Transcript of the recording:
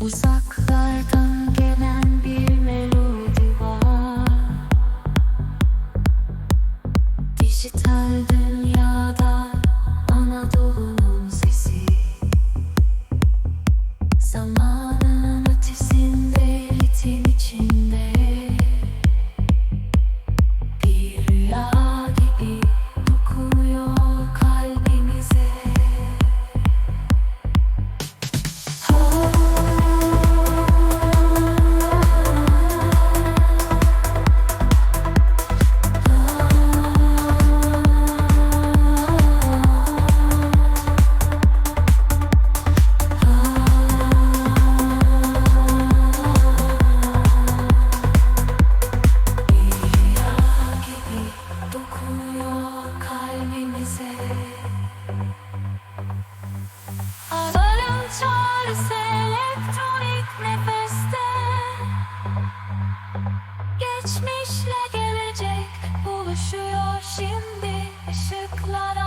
Uzaklardan gelen bir melodi var. Dijital dünyada Anadolu'nun sesi. Zamanın elektronik nefeste. Geçmişle gelecek buluşuyor şimdi. Işıklar